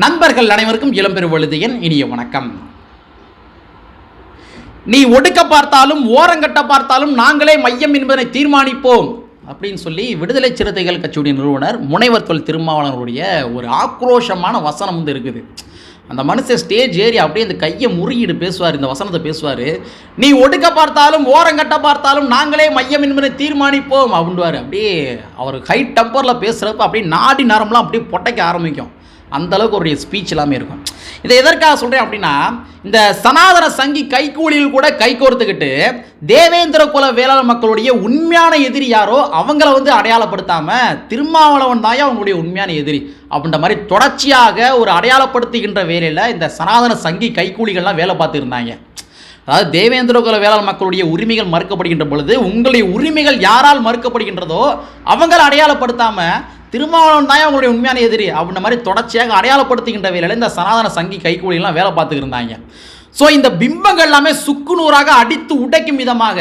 நண்பர்கள் அனைவருக்கும் இளம்பெருவழுதியன் இனிய வணக்கம். நீ ஒடுக்க பார்த்தாலும் ஓரங்கட்ட பார்த்தாலும் நாங்களே மையம் என்பதனை தீர்மானிப்போம் அப்படின்னு சொல்லி விடுதலை சிறுத்தைகள் கட்சியுடைய நிறுவனர் முனைவர் தொல் திருமாவளவனுடைய ஒரு ஆக்ரோஷமான வசனம் வந்து இருக்குது. அந்த மனுஷன் ஸ்டேஜ் ஏறி அப்படியே இந்த கையை முறியீடு பேசுவார் இந்த வசனத்தை பேசுவார். நீ ஒடுக்க பார்த்தாலும் ஓரங்கட்ட பார்த்தாலும் நாங்களே மையம் என்பதை தீர்மானிப்போம் அப்படின்வார் அப்படியே அவர் ஹை டெம்பரில் பேசுகிறப்ப அப்படியே நாடி நரம்பெலாம் அப்படியே பொட்டைக்க ஆரம்பிக்கும். அந்தளவுக்கு ஒரு ஸ்பீச் எல்லாமே இருக்கும். இதை எதற்காக சொல்கிறேன் அப்படின்னா இந்த சனாதன சங்கி கைகூலியில் கூட கை கோர்த்துக்கிட்டு தேவேந்திர குல வேளாண் மக்களுடைய உண்மையான எதிரி யாரோ அவங்கள வந்து அடையாளப்படுத்தாமல் திருமாவளவன் தாயா அவங்களுடைய உண்மையான எதிரி அப்படின்ற மாதிரி தொடர்ச்சியாக ஒரு அடையாளப்படுத்துகின்ற வேலையில் இந்த சனாதன சங்கி கைக்கூலிகள்லாம் வேலை பார்த்துருந்தாங்க அதாவது தேவேந்திர குல வேளாண் மக்களுடைய உரிமைகள் மறுக்கப்படுகின்ற பொழுது உங்களுடைய உரிமைகள் யாரால் மறுக்கப்படுகின்றதோ அவங்கள அடையாளப்படுத்தாம திருமாவளவன் தான் அவங்களுடைய உண்மையான எதிரி அப்படின்ற மாதிரி தொடர்ச்சியாக அடையாளப்படுத்துகின்ற வேலையில் இந்த சனாதன சங்கி கைக்கூலிகள்லாம் வேலை பார்த்துக்கிருந்தாங்க ஸோ இந்த பிம்பங்கள் எல்லாமே சுக்குநூறாக அடித்து உடைக்கும் விதமாக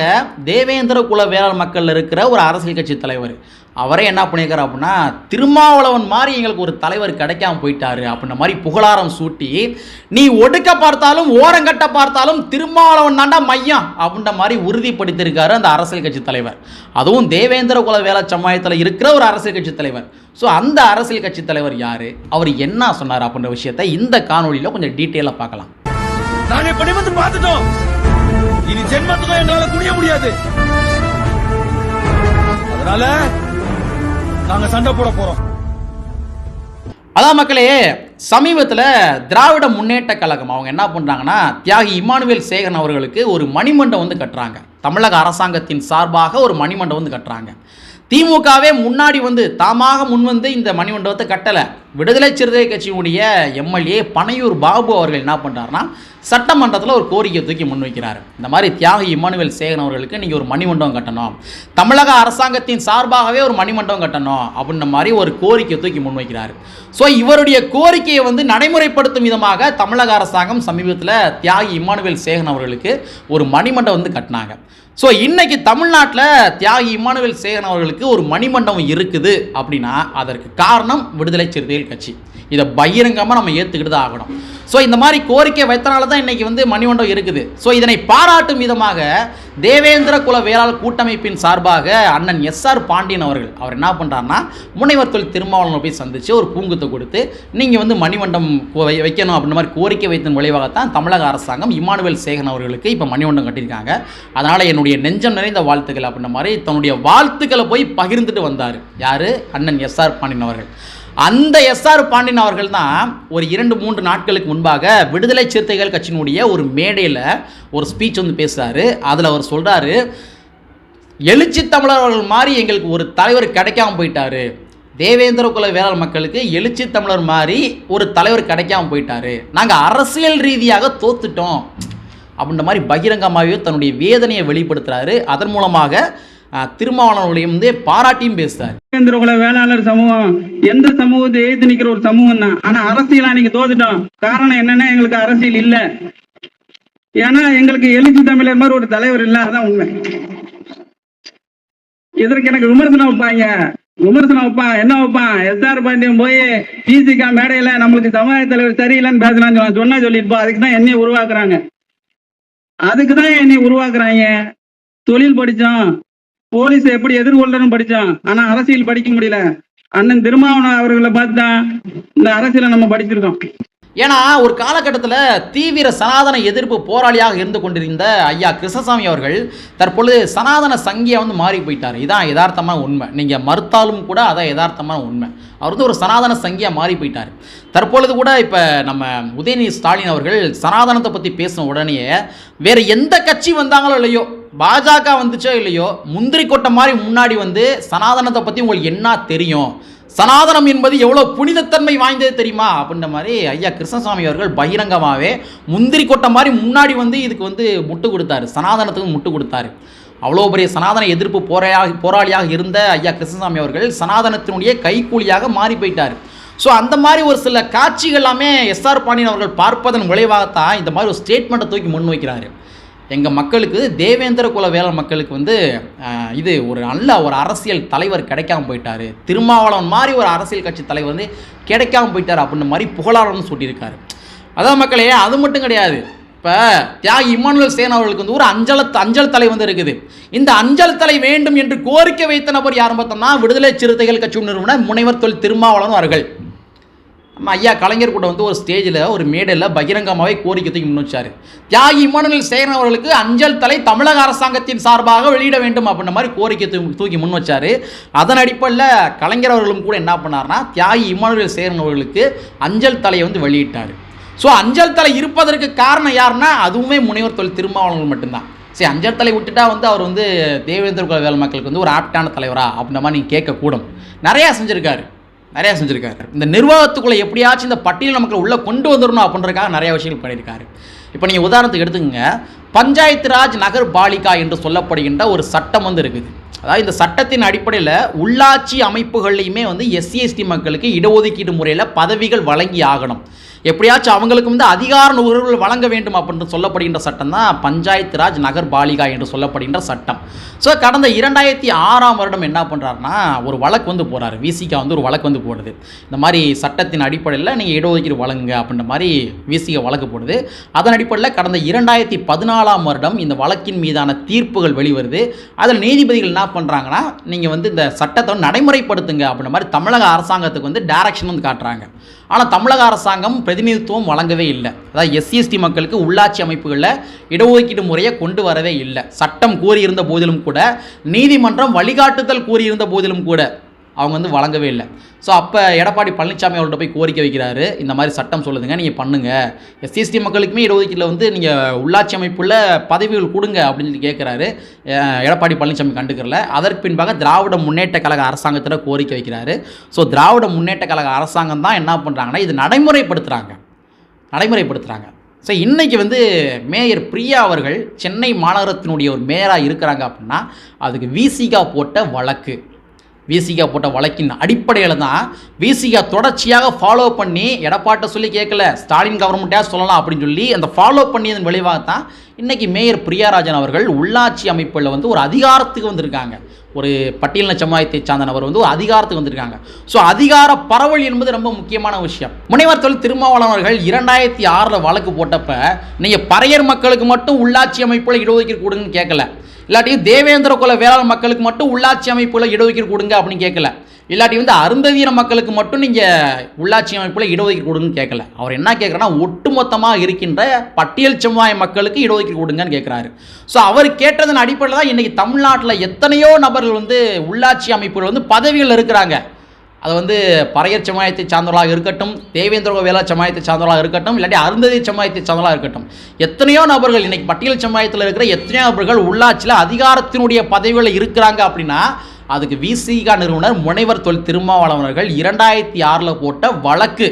தேவேந்திர குல வேளாண் மக்கள் இருக்கிற ஒரு அரசியல் கட்சி தலைவர். அவரே என்ன பண்ணியிருக்காரு அப்படின்னா திருமாவளவன் மாதிரி எங்களுக்கு ஒரு தலைவர் கிடைக்காம போயிட்டாரு அப்படின்ற மாதிரி புகழாரம் சூட்டி நீ ஒடுக்க பார்த்தாலும் ஓரங்கட்ட பார்த்தாலும் திருமாவளவன் தாண்டா மையம் அப்படின்ற மாதிரி உறுதிப்படுத்தியிருக்காரு அந்த அரசியல் கட்சி தலைவர். அதுவும் தேவேந்திர குல வேலை சமுதாயத்தில் இருக்கிற ஒரு அரசியல் கட்சி தலைவர். ஸோ அந்த அரசியல் கட்சி தலைவர் யார்? அவர் என்ன சொன்னார் அப்படின்ற விஷயத்தை இந்த காணொலியில் கொஞ்சம் டீட்டெயிலாக பார்க்கலாம். நாங்க இப்ப வந்து பார்த்துட்டோம். இனி ஜென்மத்துக்கும் எங்களால குனிய முடியாது. அதனால நாங்க சண்டை போட போறோம். அதான் மக்களே சமீபத்தில் திராவிட முன்னேற்ற கழகம் அவங்க என்ன பண்ணுறாங்கன்னா தியாகி இமானுவேல் சேகரன் அவர்களுக்கு ஒரு மணிமண்டபம் வந்து கட்டுறாங்க. தமிழக அரசாங்கத்தின் சார்பாக ஒரு மணிமண்டபம் வந்து கட்டுறாங்க. திமுகவே முன்னாடி வந்து தாமாக முன்வந்து இந்த மணிமண்டபத்தை கட்டலை. விடுதலை சிறுத்தை கட்சியினுடைய எம்எல்ஏ பனையூர் பாபு அவர்கள் என்ன பண்ணுறாருன்னா சட்டமன்றத்தில் ஒரு கோரிக்கை தூக்கி முன்வைக்கிறார் இந்த மாதிரி தியாகி இமானுவேல் சேகன் அவர்களுக்கு நீங்கள் ஒரு மணிமண்டபம் கட்டணும். தமிழக அரசாங்கத்தின் சார்பாகவே ஒரு மணிமண்டபம் கட்டணும் அப்படின்ற மாதிரி ஒரு கோரிக்கை தூக்கி முன்வைக்கிறார் ஸோ இவருடைய கோரிக்கையை வந்து நடைமுறைப்படுத்தும் விதமாக தமிழக அரசாங்கம் சமீபத்தில் தியாகி இமானுவேல் சேகன் அவர்களுக்கு ஒரு மணிமண்டபம் வந்து கட்டினாங்க. ஸோ இன்றைக்கி தமிழ்நாட்டில் தியாகி இமானுவேல் சேகன் அவர்களுக்கு ஒரு மணிமண்டபம் இருக்குது அப்படின்னா அதற்கு காரணம் விடுதலை சிறுத்தைகள் கட்சி. இதை பகிரங்கமாக நம்ம ஏற்றுக்கிட்டு தான் ஆகணும். ஸோ இந்த மாதிரி கோரிக்கை வைத்தனால தான் இன்றைக்கி வந்து மணிமண்டபம் இருக்குது. ஸோ இதனை பாராட்டும் விதமாக தேவேந்திர குல வேளாள் கூட்டமைப்பின் சார்பாக அண்ணன் எஸ்ஆர் பாண்டியன் அவர்கள் அவர் என்ன பண்ணுறாருன்னா முனைவர் தொழில் திருமாவளவனை போய் சந்தித்து ஒரு பூங்குத்தை கொடுத்து நீங்கள் வந்து மணிமண்டபம் வை- வைக்கணும் அப்படின்ற மாதிரி கோரிக்கை வைத்தன் விளைவாகத்தான் தமிழக அரசாங்கம் இமானுவேல் சேகன் அவர்களுக்கு இப்போ மணிமண்டபம் கட்டியிருக்காங்க. அதனால் என்னுடைய நெஞ்சம் நிறைந்த வாழ்த்துக்கள் அப்படின்ற மாதிரி தன்னுடைய வாழ்த்துக்களை போய் பகிர்ந்துட்டு வந்தார். யார்? அண்ணன் எஸ்ஆர் பாண்டியன் அவர்கள். அந்த எஸ்ஆர் பாண்டியன் அவர்கள் தான் ஒரு இரண்டு மூன்று நாட்களுக்கு முன்பாக விடுதலை சிறுத்தைகள் கட்சியினுடைய ஒரு மேடையில் ஒரு ஸ்பீச் வந்து பேசுகிறாரு அதில் அவர் சொல்கிறாரு எழுச்சி தமிழர் அவர்கள் மாதிரி எங்களுக்கு ஒரு தலைவர் கிடைக்காம போயிட்டாரு. தேவேந்திர குல வேளாண் மக்களுக்கு எழுச்சி தமிழர் மாதிரி ஒரு தலைவர் கிடைக்காம போயிட்டாரு. நாங்கள் அரசியல் ரீதியாக தோத்துட்டோம். அப்படின்ற மாதிரி பகிரங்கமாகவே தன்னுடைய வேதனையை வெளிப்படுத்துறாரு. அதன் மூலமாக திருமாவளவனுடைய வந்து பாராட்டியும் பேசுறாரு. தேவேந்திர குல வேளாளர் சமூகம் எந்த சமூகத்தை எதிர்த்து நிக்கிற ஒரு சமூகம் தான் ஆனா அரசியல் அன்னைக்கு தோத்துட்டோம். காரணம் என்னன்னா எங்களுக்கு அரசியல் இல்ல. ஏன்னா எங்களுக்கு எழுச்சி தமிழர் மாதிரி ஒரு தலைவர் இல்லாதான் உண்மை. இதற்கு எனக்கு விமர்சனம் வைப்பாங்க. விமர்சனம் வைப்பான். என்ன வைப்பான்? எஸ்ஆர் பாண்டியன் போய் பிசிகா மேடையில நம்மளுக்கு சமுதாய தலைவர் சரியில்லைன்னு பேசலாம்னு சொன்னா சொன்னா சொல்லிட்டு போ அதுக்கு தான் என்னைய உருவாக்குறாங்க. அதுக்கு தான் என்னை உருவாக்குறாங்க. தொழில் படிச்சோம். போலீஸ் எப்படி எதிர்கொள்ளணும் படிச்சான். ஆனா அரசியல் படிக்க முடியல. அண்ணன் திருமாவன அவர்களை பார்த்து தான் இந்த அரசியலை நம்ம படிச்சிருக்கோம். ஏன்னா ஒரு காலகட்டத்தில் தீவிர சனாதன எதிர்ப்பு போராளியாக இருந்து கொண்டிருந்த ஐயா கிருஷ்ணசாமி அவர்கள் தற்பொழுது சனாதன சங்கியா வந்து மாறி போயிட்டார். இதான் யதார்த்தமான உண்மை. நீங்கள் மறுத்தாலும் கூட அதான் யதார்த்தமான உண்மை. அவர் வந்து ஒரு சனாதன சங்கியா மாறி போயிட்டார். தற்பொழுது கூட இப்போ நம்ம உதயநிதி ஸ்டாலின் அவர்கள் சனாதனத்தை பற்றி பேசின உடனேயே வேறு எந்த கட்சி வந்தாங்களோ இல்லையோ பாஜக வந்துச்சோ இல்லையோ முந்திரி கொட்டை மாதிரி முன்னாடி வந்து சனாதனத்தை பற்றி உங்களுக்கு என்ன தெரியும்? சனாதனம் என்பது எவ்வளோ புனிதத்தன்மை வாய்ந்தது தெரியுமா? அப்படின்ற மாதிரி ஐயா கிருஷ்ணசாமி அவர்கள் பகிரங்கமாகவே முந்திரி கொட்டை மாதிரி முன்னாடி வந்து இதுக்கு வந்து முட்டு கொடுத்தாரு. சனாதனத்துக்கு முட்டு கொடுத்தாரு. அவ்வளோ பெரிய சனாதன எதிர்ப்பு போராக போராளியாக இருந்த ஐயா கிருஷ்ணசாமி அவர்கள் சனாதனத்தினுடைய கைக்கூலியாக மாறி போயிட்டார். ஸோ அந்த மாதிரி ஒரு சில காட்சிகள் எல்லாமே எஸ்ஆர் பாண்டியன் அவர்கள் பார்ப்பதன் விளைவாகத்தான் இந்த மாதிரி ஒரு ஸ்டேட்மெண்ட்டை தூக்கி முன்வைக்கிறாரு எங்கள் மக்களுக்கு தேவேந்திர குல வேளாண் மக்களுக்கு வந்து இது ஒரு நல்ல ஒரு அரசியல் தலைவர் கிடைக்காம போயிட்டார். திருமாவளவன் மாதிரி ஒரு அரசியல் கட்சி தலைவர் வந்து கிடைக்காம போயிட்டார் அப்படின்ற மாதிரி புகழாரம்னு சொல்லியிருக்காரு அதான் மக்களே அது மட்டும் கிடையாது. இப்போ தியாகி இம்மானுவல் சேன் அவர்களுக்கு வந்து ஒரு அஞ்சல அஞ்சல் தலை வந்து இருக்குது. இந்த அஞ்சல் தலை வேண்டும் என்று கோரிக்கை வைத்த நபர் யாரும் பார்த்தோம்னா விடுதலை சிறுத்தைகள் கட்சி நிறுவனர் முனைவர் தொழில் திருமாவளவன் அவர்கள். ஐயா கலைஞர் கூட வந்து ஒரு ஸ்டேஜில் ஒரு மேடையில் பகிரங்கமாகவே கோரிக்கை தூக்கி முன் தியாகி இமானுவேல் சேகரன் அவர்களுக்கு அஞ்சல் தலை தமிழக அரசாங்கத்தின் சார்பாக வெளியிட வேண்டும் அப்படின்ற மாதிரி கோரிக்கை தூக்கி தூக்கி முன் வச்சார். அதன் அடிப்படையில் கலைஞர் அவர்களும் கூட என்ன பண்ணார்னா தியாகி இமானுவல் சேகரன் அவர்களுக்கு அஞ்சல் தலையை வந்து வெளியிட்டார். ஸோ அஞ்சல் தலை இருப்பதற்கு காரணம் யாருன்னா அதுவுமே முனைவர் தொழில் திருமாவளவன் மட்டும்தான். சரி அஞ்சல் தலை விட்டுட்டா வந்து அவர் வந்து தேவேந்திர குல வேலை மக்களுக்கு வந்து ஒரு ஆப்டான தலைவரா அப்படின்ற மாதிரி நீங்கள் கேட்கக்கூடும். நிறையா செஞ்சுருக்காரு. நிறையா செஞ்சுருக்காரு. இந்த நிர்வாகத்துக்குள்ளே எப்படியாச்சும் இந்த பட்டியல் நமக்கு உள்ளே கொண்டு வந்துடணும் அப்படின்றதுக்காக நிறைய விஷயங்கள் பண்ணியிருக்காரு. இப்போ நீங்கள் உதாரணத்துக்கு எடுத்துக்கங்க. பஞ்சாயத்து ராஜ் நகர் பாலிகா என்று சொல்லப்படுகின்ற ஒரு சட்டம் வந்து இருக்குது. அதாவது இந்த சட்டத்தின் அடிப்படையில் உள்ளாட்சி அமைப்புகள்லையுமே வந்து எஸ்சி எஸ்டி மக்களுக்கு இடஒதுக்கீடு முறையில் பதவிகள் வழங்கி ஆகணும். எப்படியாச்சும் அவங்களுக்கு வந்து அதிகார நுகர்வுகள் வழங்க வேண்டும் அப்படின்னு சொல்லப்படுகின்ற சட்டம் தான் பஞ்சாயத்து ராஜ் நகர் பாலிகா என்று சொல்லப்படுகின்ற சட்டம். ஸோ கடந்த இரண்டாயிரத்தி ஆறாம் வருடம் என்ன பண்ணுறாருன்னா ஒரு வழக்கு வந்து போகிறாரு விசிகா வந்து ஒரு வழக்கு வந்து போடுது. இந்த மாதிரி சட்டத்தின் அடிப்படையில் நீங்கள் இடஒதுக்கீடு வழங்குங்க அப்படின்ற மாதிரி விசிகா வழக்கு போடுது. அதன் அடிப்படையில் கடந்த இரண்டாயிரத்தி பதினாலாம் வருடம் இந்த வழக்கின் மீதான தீர்ப்புகள் வெளிவருது. அதில் நீதிபதிகள் என்ன பண்ணுறாங்கன்னா நீங்கள் வந்து இந்த சட்டத்தை நடைமுறைப்படுத்துங்க அப்படின்ற மாதிரி தமிழக அரசாங்கத்துக்கு வந்து டேரக்ஷன் வந்து காட்டுறாங்க. ஆனால் தமிழக அரசாங்கம் பிரதிநிதித்துவம் வழங்கவே இல்லை. அதாவது எஸ்சிஎஸ்டி மக்களுக்கு உள்ளாட்சி அமைப்புகளில் இடஒதுக்கீடு முறையை கொண்டு வரவே இல்லை. சட்டம் கூறியிருந்த போதிலும் கூட நீதிமன்றம் வழிகாட்டுதல் கூறியிருந்த போதிலும் கூட அவங்க வந்து வழங்கவே இல்லை. ஸோ அப்போ எடப்பாடி பழனிசாமி அவர்கிட்ட போய் கோரிக்கை வைக்கிறாரு. இந்த மாதிரி சட்டம் சொல்லுதுங்க நீங்கள் பண்ணுங்கள் எஸ்சிஎஸ்டி மக்களுக்குமே இடஒதுக்கீட்டில் வந்து நீங்கள் உள்ளாட்சி அமைப்புள்ள பதவிகள் கொடுங்க அப்படின்னு சொல்லி கேட்குறாரு எடப்பாடி பழனிசாமி கண்டுக்கிறல. அதற்கு பின்பாக திராவிட முன்னேற்ற கழக அரசாங்கத்தில் கோரிக்கை வைக்கிறாரு. ஸோ திராவிட முன்னேற்ற கழக அரசாங்கம் தான் என்ன பண்ணுறாங்கன்னா இது நடைமுறைப்படுத்துகிறாங்க நடைமுறைப்படுத்துகிறாங்க ஸோ இன்றைக்கி வந்து மேயர் பிரியா அவர்கள் சென்னை மாநகரத்தினுடைய ஒரு மேயராக இருக்கிறாங்க அப்படின்னா அதுக்கு விசிகா போட்ட வழக்கு. விசிகா போட்ட வழக்கின் அடிப்படையில் தான் விசிகா தொடர்ச்சியாக ஃபாலோ பண்ணி எடப்பாட்ட சொல்லி கேட்கல ஸ்டாலின் கவர்மெண்ட்டாக சொல்லலாம் அப்படின்னு சொல்லி அந்த ஃபாலோ பண்ணியதன் விளைவாக தான் இன்றைக்கி மேயர் பிரியாராஜன் அவர்கள் உள்ளாட்சி அமைப்பில் வந்து ஒரு அதிகாரத்துக்கு வந்திருக்காங்க. ஒரு பட்டியலின சமுதாயத்தை சார்ந்த நபர் வந்து ஒரு அதிகாரத்துக்கு வந்திருக்காங்க. ஸோ அதிகார பரவல் என்பது ரொம்ப முக்கியமான விஷயம். முனைவர் தொழில் திருமாவளவன் அவர்கள் இரண்டாயிரத்தி ஆறில் வழக்கு போட்டப்ப நீங்கள் பறையர் மக்களுக்கு மட்டும் உள்ளாட்சி அமைப்பில் இடஒதுக்கீடு கொடுங்கன்னு கேட்கல. இல்லாட்டியும் தேவேந்திர குல வேளாண் மக்களுக்கு மட்டும் உள்ளாட்சி அமைப்பில் இடஒதுக்கீடு கொடுங்க அப்படின்னு கேட்கல. இல்லாட்டி வந்து அருந்ததியின மக்களுக்கு மட்டும் நீங்கள் உள்ளாட்சி அமைப்பில் இடஒதுக்கீடு கொடுங்கன்னு கேட்கல. அவர் என்ன கேட்குறன்னா ஒட்டுமொத்தமாக இருக்கின்ற பட்டியல் சமுதாய மக்களுக்கு இடஒதுக்கீடு கொடுங்கன்னு கேட்குறாரு ஸோ அவர் கேட்டதன் அடிப்படையில் தான் இன்றைக்கி தமிழ்நாட்டில் எத்தனையோ நபர்கள் வந்து உள்ளாட்சி அமைப்புகள் வந்து பதவிகள் இருக்கிறாங்க. அது வந்து பறையர் சமுதாயத்தை சார்ந்தவர்களாக இருக்கட்டும் தேவேந்திர வேளா சமுதாயத்தை சார்ந்தவர்களாக இருக்கட்டும் இல்லாட்டி அருந்ததி சமுதாயத்தை சார்ந்தவர்களாக இருக்கட்டும். எத்தனையோ நபர்கள் இன்னைக்கு பட்டியல் சமுதாயத்தில் இருக்கிற எத்தனையோ நபர்கள் உள்ளாட்சியில் அதிகாரத்தினுடைய பதவிகளில் இருக்கிறாங்க அப்படின்னா அதுக்கு விசிகா நிறுவனர் முனைவர் தொல் திருமாவளவர்கள் இரண்டாயிரத்தி ஆறில் போட்ட வழக்கு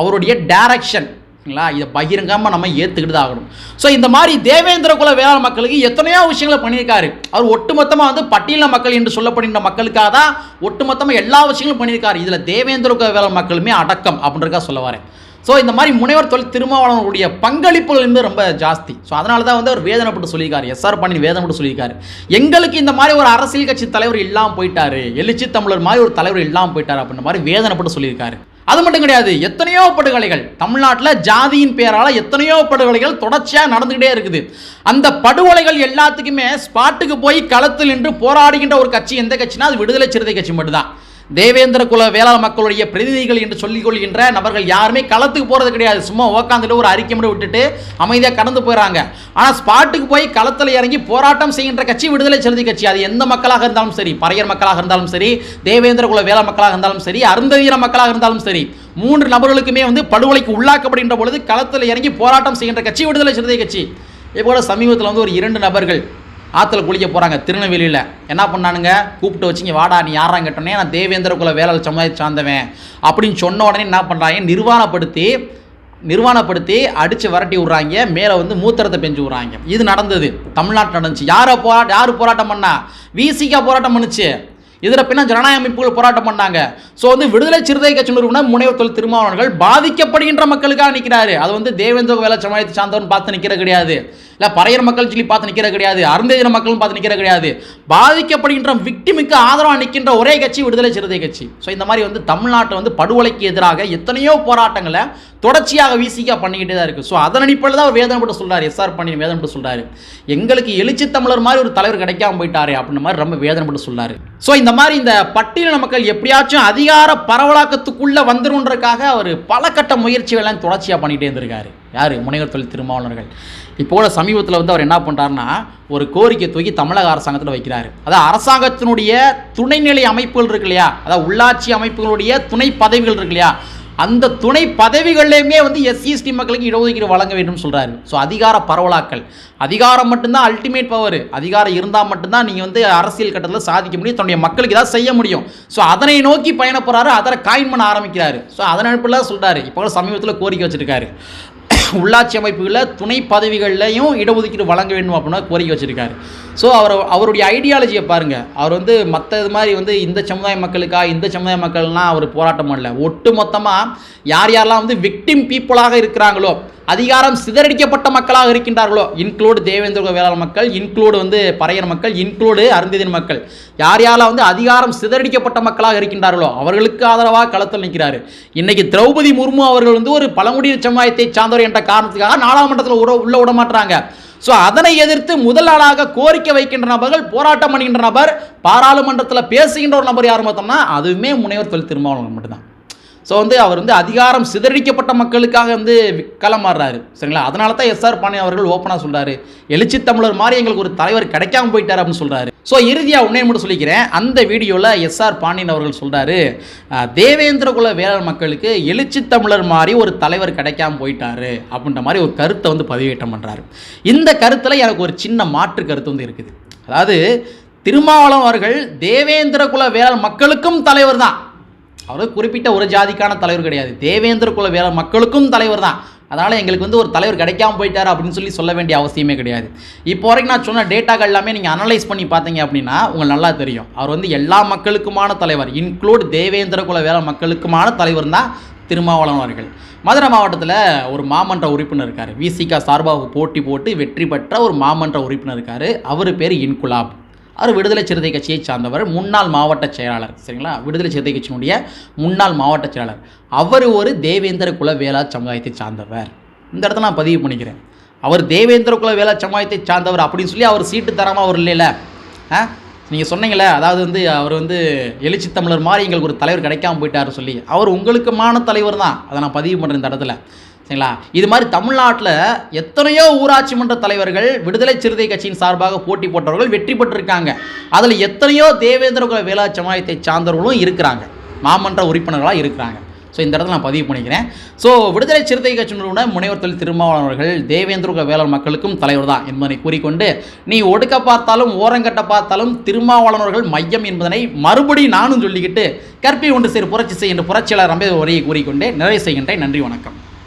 அவருடைய டைரக்ஷன் ஓகேங்களா இதை பகிரங்கமாக நம்ம ஏற்றுக்கிட்டு தான் ஆகணும். ஸோ இந்த மாதிரி தேவேந்திர குல வேளாண் மக்களுக்கு எத்தனையோ விஷயங்களை பண்ணியிருக்காரு. அவர் ஒட்டுமொத்தமாக வந்து பட்டியல மக்கள் என்று சொல்லப்படுகின்ற மக்களுக்காக தான் ஒட்டுமொத்தமாக எல்லா விஷயங்களும் பண்ணியிருக்காரு. இதில் தேவேந்திர குல வேளாண் மக்களுமே அடக்கம் அப்படின்றக்கா சொல்ல வரேன் ஸோ இந்த மாதிரி முனைவர் தொழில் திருமாவளவனுடைய பங்களிப்புகள் இருந்து ரொம்ப ஜாஸ்தி. ஸோ அதனால தான் வந்து அவர் வேதனைப்பட்டு சொல்லியிருக்காரு. எஸ்ஆர் பண்ணி வேதனைப்பட்டு சொல்லியிருக்காரு. எங்களுக்கு இந்த மாதிரி ஒரு அரசியல் கட்சி தலைவர் இல்லாமல் போயிட்டாரு. எழுச்சி தமிழர் மாதிரி ஒரு தலைவர் இல்லாமல் போயிட்டார் அப்படின்ற மாதிரி வேதனைப்பட்டு சொல்லியிருக்காரு. அது மட்டும் கிடையாது எத்தனையோ படுகொலைகள். தமிழ்நாட்டில் ஜாதியின் பேரால் எத்தனையோ படுகொலைகள் தொடர்ச்சியாக நடந்துக்கிட்டே இருக்குது. அந்த படுகொலைகள் எல்லாத்துக்குமே ஸ்பாட்டுக்கு போய் களத்தில் நின்று போராடுகின்ற ஒரு கட்சி எந்த கட்சினா அது விடுதலை சிறுத்தை கட்சி மட்டும்தான். தேவேந்திர குல வேளாண் மக்களுடைய பிரதிநிதிகள் என்று சொல்லிக் கொள்கின்ற நபர்கள் யாருமே களத்துக்கு போகிறது கிடையாது. சும்மா உக்காந்துட்டு ஒரு அறிக்கை மட்டும் விட்டுட்டு அமைதியாக கடந்து போயிடறாங்க ஆனால் ஸ்பாட்டுக்கு போய் களத்தில் இறங்கி போராட்டம் செய்கின்ற கட்சி விடுதலை சிறுத்தை கட்சி. அது எந்த மக்களாக இருந்தாலும் சரி பறையர் மக்களாக இருந்தாலும் சரி தேவேந்திர குல வேளாண் மக்களாக இருந்தாலும் சரி அருந்தவீர மக்களாக இருந்தாலும் சரி மூன்று நபர்களுக்குமே வந்து படுகொலைக்கு உள்ளாக்கப்படுகின்ற பொழுது களத்தில் இறங்கி போராட்டம் செய்கின்ற கட்சி விடுதலை சிறுத்தை கட்சி. இதே சமீபத்தில் வந்து ஒரு இரண்டு நபர்கள் ஆற்றுல குளிக்க போகிறாங்க திருநெல்வேலியில். என்ன பண்ணானுங்க? கூப்பிட்டு வச்சிங்க வாடா நீ யாராங்க கேட்டோன்னே நான் தேவேந்திர குல வேளாளர் சமுதாயத்தை சார்ந்தவன். அப்படின்னு சொன்ன உடனே என்ன பண்ணுறாங்க நிர்வாணப்படுத்தி நிர்வாணப்படுத்தி அடித்து விரட்டி விட்றாங்க. மேலே வந்து மூத்திரத்தை பெஞ்சு விட்றாங்க. இது நடந்தது. தமிழ்நாட்டில் நடந்துச்சு. யாரை போராட்டம் யார் போராட்டம் பண்ணா? விசிகா போராட்டம் பண்ணுச்சு. இதில் பின்ன ஜனநாயக அமைப்புகள் போராட்டம் பண்ணாங்க. ஸோ வந்து விடுதலை சிறுத்தை கட்சி நிறுவனர் முனைவர் தொழில் திருமாவளவர்கள் பாதிக்கப்படுகின்ற மக்களுக்காக நிற்கிறாரு. அது வந்து தேவேந்திர வேலை சமாளித்து சார்ந்தவன் பார்த்து நிற்கிற கிடையாது. இல்லை பறையர் மக்கள் சொல்லி பார்த்து நிற்கிற கிடையாது. அருந்ததிர மக்களும் பார்த்து நிற்கிற கிடையாது. பாதிக்கப்படுகின்ற விக்டிமுக்கு ஆதரவாக நிற்கின்ற ஒரே கட்சி விடுதலை சிறுத்தை கட்சி. ஸோ இந்த மாதிரி வந்து தமிழ்நாட்டை வந்து படுகொலைக்கு எதிராக எத்தனையோ போராட்டங்களை தொடர்ச்சியாக வீசிக்கா பண்ணிக்கிட்டே தான் இருக்குது ஸோ அதன் அடிப்படையில் தான் அவர் வேதனைப்பட்டு சொல்கிறார் எஸ்ஆர் பண்ணி வேதனைப்பட்டு சொல்கிறார் எங்களுக்கு எழுச்சி தமிழர் மாதிரி ஒரு தலைவர் கிடைக்காம போயிட்டாரு அப்படின்ற மாதிரி ரொம்ப வேதனைப்பட்டு சொல்றாரு. ஸோ இந்த மாதிரி இந்த பட்டியலின மக்கள் எப்படியாச்சும் அதிகார பரவலாக்கத்துக்குள்ளே வந்துருன்றதுக்காக அவர் பல கட்ட முயற்சிகள்லாம் தொடர்ச்சியாக பண்ணிகிட்டே இருந்திருக்காரு. யார்? முனைவர் தொழில் திருமாவளர்கள் இப்போ கூட சமீபத்தில் வந்து அவர் என்ன பண்ணுறாருன்னா ஒரு கோரிக்கை தூக்கி தமிழக அரசாங்கத்தில் வைக்கிறாரு. அதாவது அரசாங்கத்தினுடைய துணைநிலை அமைப்புகள் இருக்கு இல்லையா? அதாவது உள்ளாட்சி அமைப்புகளுடைய துணை பதவிகள் இருக்கு இல்லையா? அந்த துணை பதவிகள்லையுமே வந்து எஸ்சிஎஸ்டி மக்களுக்கு இடஒதுக்கீடு வழங்க வேண்டும் சொல்கிறாரு ஸோ அதிகார பரவலாக்கல். அதிகாரம் மட்டும்தான் அல்டிமேட் பவர் அதிகாரம் இருந்தால் மட்டும்தான் நீங்கள் வந்து அரசியல் கட்டத்தில் சாதிக்க முடியும். தன்னுடைய மக்களுக்கு ஏதாவது செய்ய முடியும். ஸோ அதனை நோக்கி பயணப்படுறாரு போகிறாரு அதனை காயின் பண்ண ஆரம்பிக்கிறாரு. ஸோ அதன் அனுப்பில் சொல்கிறாரு இப்போ சமீபத்தில் கோரிக்கை வச்சுருக்காரு. உள்ளாட்சி அமைப்புகளில் துணை பதவிகள்லையும் இடஒதுக்கீடு வழங்க வேண்டும் அப்படின்னா கோரிக்கை வச்சுருக்காரு. ஸோ அவர் அவருடைய ஐடியாலஜியை பாருங்கள் அவர் வந்து மற்ற இது மாதிரி வந்து இந்த சமுதாய மக்களுக்கா இந்த சமுதாய மக்கள்லாம் அவர் போராட்டம் பண்ணல. ஒட்டு மொத்தமாக யார் யாரெல்லாம் வந்து விக்டிம் பீப்புளாக இருக்கிறாங்களோ அதிகாரம் சிதறடிக்கப்பட்ட மக்களாக இருக்கின்றார்களோ இன்க்ளூடு தேவேந்திர வேளாண் மக்கள் இன்க்ளூடு வந்து பறையர் மக்கள் இன்க்ளூடு அருந்ததின் மக்கள். யார் யாரெல்லாம் வந்து அதிகாரம் சிதறடிக்கப்பட்ட மக்களாக இருக்கின்றார்களோ அவர்களுக்கு ஆதரவாக களத்தில் நிற்கிறாரு. இன்னைக்கு திரௌபதி முர்மு அவர்கள் வந்து ஒரு பழங்குடியின சமுதாயத்தை சார்ந்தவர் என்ற காரணத்துக்காக நாடாளுமன்றத்தில் உட உள்ள விடமாட்டாங்க ஸோ அதனை எதிர்த்து முதல் ஆளாக கோரிக்கை வைக்கின்ற நபர்கள் போராட்டம் பண்ணுகின்ற நபர் பாராளுமன்றத்தில் பேசுகின்ற ஒரு நபர் யார் பார்த்தோம்னா அதுவுமே முனைவர் தொழில் திருமாவளவன் மட்டும்தான். ஸோ வந்து அவர் வந்து அதிகாரம் சிதறடிக்கப்பட்ட மக்களுக்காக வந்து களம் மாறுறாரு சரிங்களா? அதனால தான் எஸ்ஆர் பாண்டியன் அவர்கள் ஓப்பனாக சொல்கிறாரு எழுச்சி தமிழர் மாதிரி எங்களுக்கு ஒரு தலைவர் கிடைக்காம போயிட்டார் அப்படின்னு சொல்கிறாரு ஸோ இறுதியாக உன்னே மட்டும் சொல்லிக்கிறேன். அந்த வீடியோவில் எஸ்ஆர் பாண்டியன் அவர்கள் சொல்கிறாரு தேவேந்திரகுல தேவேந்திர குல வேளாண் மக்களுக்கு எழுச்சி தமிழர் மாதிரி ஒரு தலைவர் கிடைக்காம போயிட்டாரு. அப்படின்ற மாதிரி ஒரு கருத்தை வந்து பதிவேற்றம் பண்ணுறாரு இந்த கருத்தில் எனக்கு ஒரு சின்ன மாற்று கருத்து வந்து இருக்குது. அதாவது திருமாவளம் அவர்கள் தேவேந்திர குல வேளாண் மக்களுக்கும் தலைவர் தான் அவர் குறிப்பிட்ட ஒரு ஜாதிக்கான தலைவர் கிடையாது. தேவேந்திர குல வேற மக்களுக்கும் தலைவர் தான். அதனால் எங்களுக்கு வந்து ஒரு தலைவர் கிடைக்காம போயிட்டார் அப்படின்னு சொல்லி சொல்ல வேண்டிய அவசியமே கிடையாது. இப்போ வரைக்கும் நான் சொன்ன டேட்டாக்கள் எல்லாமே நீங்கள் அனலைஸ் பண்ணி பார்த்தீங்க அப்படின்னா உங்களுக்கு நல்லா தெரியும். அவர் வந்து எல்லா மக்களுக்குமான தலைவர் இன்க்ளூட் தேவேந்திர குல வேற மக்களுக்குமான தலைவர் தான் திருமாவளவன் அவர்கள். மதுரை மாவட்டத்தில் ஒரு மாமன்ற உறுப்பினர் இருக்கார். விசிகா சார்பாக போட்டி போட்டு வெற்றி பெற்ற ஒரு மாமன்ற உறுப்பினர் இருக்கார். அவர் பேர் இன்குலாப். அவர் விடுதலை சிறுத்தை கட்சியை சார்ந்தவர்? முன்னாள் மாவட்ட செயலாளர். சரிங்களா? விடுதலை சிறுத்தை கட்சியினுடைய முன்னாள் மாவட்ட செயலாளர். அவர் ஒரு தேவேந்திர குல வேளா சமுதாயத்தை சார்ந்தவர். இந்த இடத்துல நான் பதிவு பண்ணிக்கிறேன். அவர் தேவேந்திர குல வேளா சமுதாயத்தை சார்ந்தவர் அப்படின்னு சொல்லி அவர் சீட்டு தராமல் அவர் இல்லைல்ல. ஆ? நீங்கள் சொன்னீங்களே அதாவது வந்து அவர் வந்து எழுச்சி தமிழர் மாதிரி எங்களுக்கு ஒரு தலைவர் கிடைக்காம போயிட்டாரு சொல்லி. அவர் உங்களுக்குமான தலைவர் தான். அதை நான் பதிவு பண்ணுறேன் இந்த இடத்துல. சரிங்களா? இது மாதிரி தமிழ்நாட்டில் எத்தனையோ ஊராட்சி மன்ற தலைவர்கள் விடுதலை சிறுத்தை கட்சியின் சார்பாக போட்டி போட்டவர்கள் வெற்றி பெற்றிருக்காங்க. அதில் எத்தனையோ தேவேந்திர குல வேளா சமாயத்தை சார்ந்தவர்களும் இருக்கிறாங்க. மாமன்ற உறுப்பினர்களாக இருக்கிறாங்க. ஸோ இந்த இடத்துல நான் பதிவு பண்ணிக்கிறேன். ஸோ விடுதலை சிறுத்தை கட்சி முனைவர் தொழில் திருமாவளவன் அவர்கள் தேவேந்திர குல வேளாண் மக்களுக்கும் தலைவர் தான் என்பதை கூறிக்கொண்டு நீ ஒடுக்க பார்த்தாலும் ஓரங்கட்ட பார்த்தாலும் திருமாவளவர்கள் மையம் என்பதனை மறுபடியும் நானும் சொல்லிக்கிட்டு கற்பி ஒன்று சேர் புரட்சி செய் என்று புரட்சியாளர் அம்பேத்கர் உரையை கூறிக்கொண்டே நிறைவு செய்கின்றேன். நன்றி வணக்கம்.